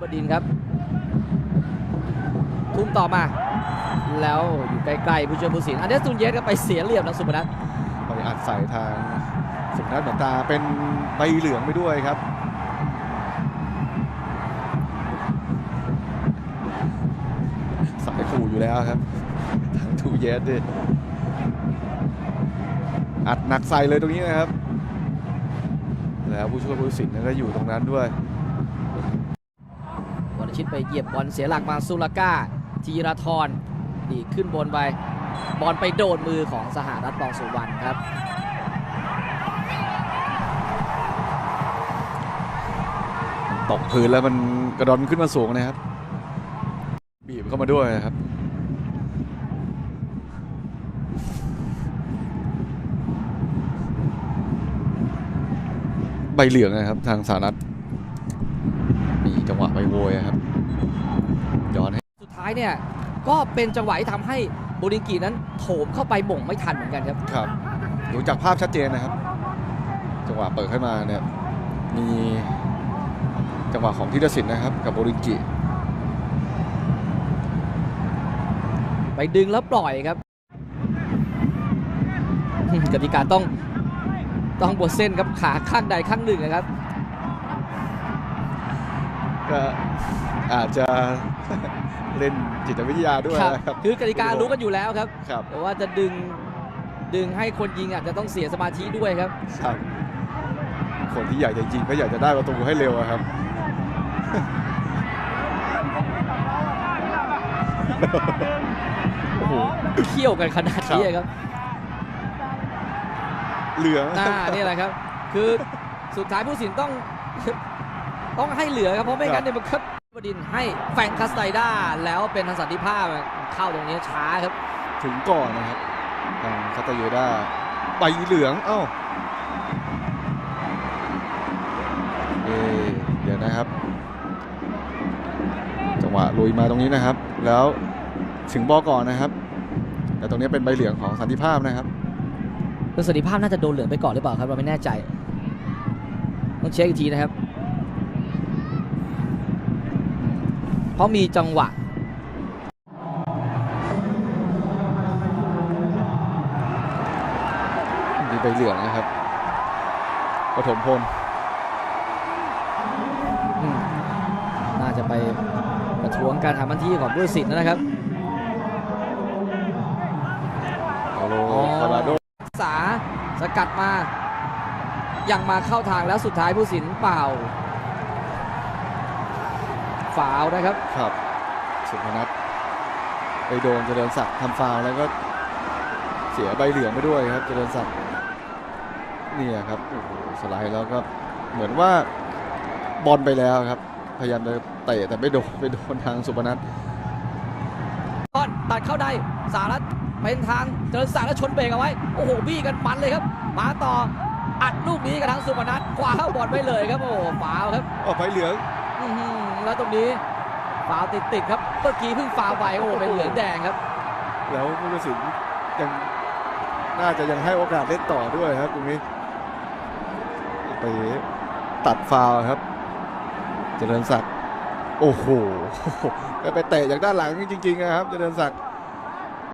บดินครับ ทุ่มต่อมา แล้วอยู่ใกล้ๆผู้ช่วยผู้สินอันเดสตูนเยสก็ไปเสียเหลี่ยมนะสุพนัทไปอัดใส่ทางสุพนัทเหมือนตาเป็นใบเหลืองไปด้วยครับสายขู่อยู่แล้วครับทางทูเยสดิอัดหนักใส่เลยตรงนี้นะครับ แล้วผู้ช่วยผู้สินก็อยู่ตรงนั้นด้วย วรชิตไปเหยียบบอลเสียหลักมาสุลาก้าธีรทรดีขึ้นบนไป บอลไปโดนมือของสหรัฐบองสุวรรณครับ ตกพื้นแล้วมันกระดอนขึ้นมาสูงนะครับ บีบเข้ามาด้วยนะครับใบเหลืองนะครับทางสารัฐ จังหวะไปโวยครับย้อนให้สุดท้ายเนี่ยก็เป็นจังหวะที่ทำให้บูริงกีนั้นโถมเข้าไปหม่งไม่ทันเหมือนกันครับครับดูจากภาพชัดเจนนะครับ จังหวะเปิดขึ้นมาเนี่ยมีจังหวะของทิรศิลป์นะครับ กับโบริงกิไปดึงแล้วปล่อยครับกติกาต้องต้องบดเส้นครับขาข้างใดข้างหนึ่งนะครับ ก็อาจจะเล่นจิตวิทยาด้วยครับนะครับคือกติการู้กันอยู่แล้วครับครับแต่ว่าจะดึงดึงให้คนยิงอาจจะต้องเสียสมาธิด้วยครับครับ คนที่อยากจะยิงก็อยากจะได้ประตูให้เร็วอะครับโอ้โหเขี่ยวกันขนาดนี้ครับ เหลืองหน้านี่แหละครับ คือสุดท้ายผู้สินต้อง ต้องให้เหลือครับเพราะไม่งั้นเนี่ยมันครับบดินทร์ให้แฟรงคัสไตด้าแล้วเป็นทางสันติภาพเข้าตรงนี้ช้าครับ ถึงก่อนนะครับทางคาตาเยด้าใบเหลืองเอ้าเอะเดี๋ยวนะครับ จังหวะลุยมาตรงนี้นะครับ แล้วถึงบอลก่อนนะครับ แต่ตรงนี้เป็นใบเหลืองของสันติภาพนะครับคือสันติภาพน่าจะโดนเหลืองไปก่อนหรือเปล่าครับเราไม่แน่ใจ ต้องเช็คอีกทีนะครับ เพราะมีจังหวะ มีใบเหลืองนะครับปฐมพลอืมน่าจะไปประท้วงการทำหน้าที่ของผู้ตัดสินนะครับโอโลอ๋อคาราโดรักษาสกัดมา ยังมาเข้าทางแล้วสุดท้ายผู้สินเปล่า ฝาวล์นะครับ ครับ สุพนัทไปโดนเจริญศักดิ์ทำฟาวล์แล้วก็เสียใบเหลืองไปด้วยครับ เจริญศักดิ์เนี่ยครับโอ้โหสไลด์แล้วก็เหมือนว่าบอลไปแล้วครับ พยายามจะเตะแต่ไม่โดนไปโดนทางสุพนัทก้อนตัดเข้าได้สารัตเป็นทางเจริญศักดิ์แล้วชนเบรกเอาไว้โอ้โหบี้กันมันเลยครับ มาต่ออัดลูกนี้กับทางสุพนัทคว้าเข้าบอลไว้เลยครับโอ้โหฟาวล์ครับออกใบเหลืองอื้อหือ แล้วตรงนี้ฟาวติดติดๆครับเมื่อกี้เพิ่งฟาวไปโอ้โหเป็นเหลืองแดงครับ แล้วผู้ตัดสินยังน่าจะยังให้โอกาสเล่นต่อด้วยครับตรงนี้ไปตัดฟาวครับ เจริญศักดิ์โอ้โหก็ไปเตะจากด้านหลังจริงๆนะครับ เจริญศักดิ์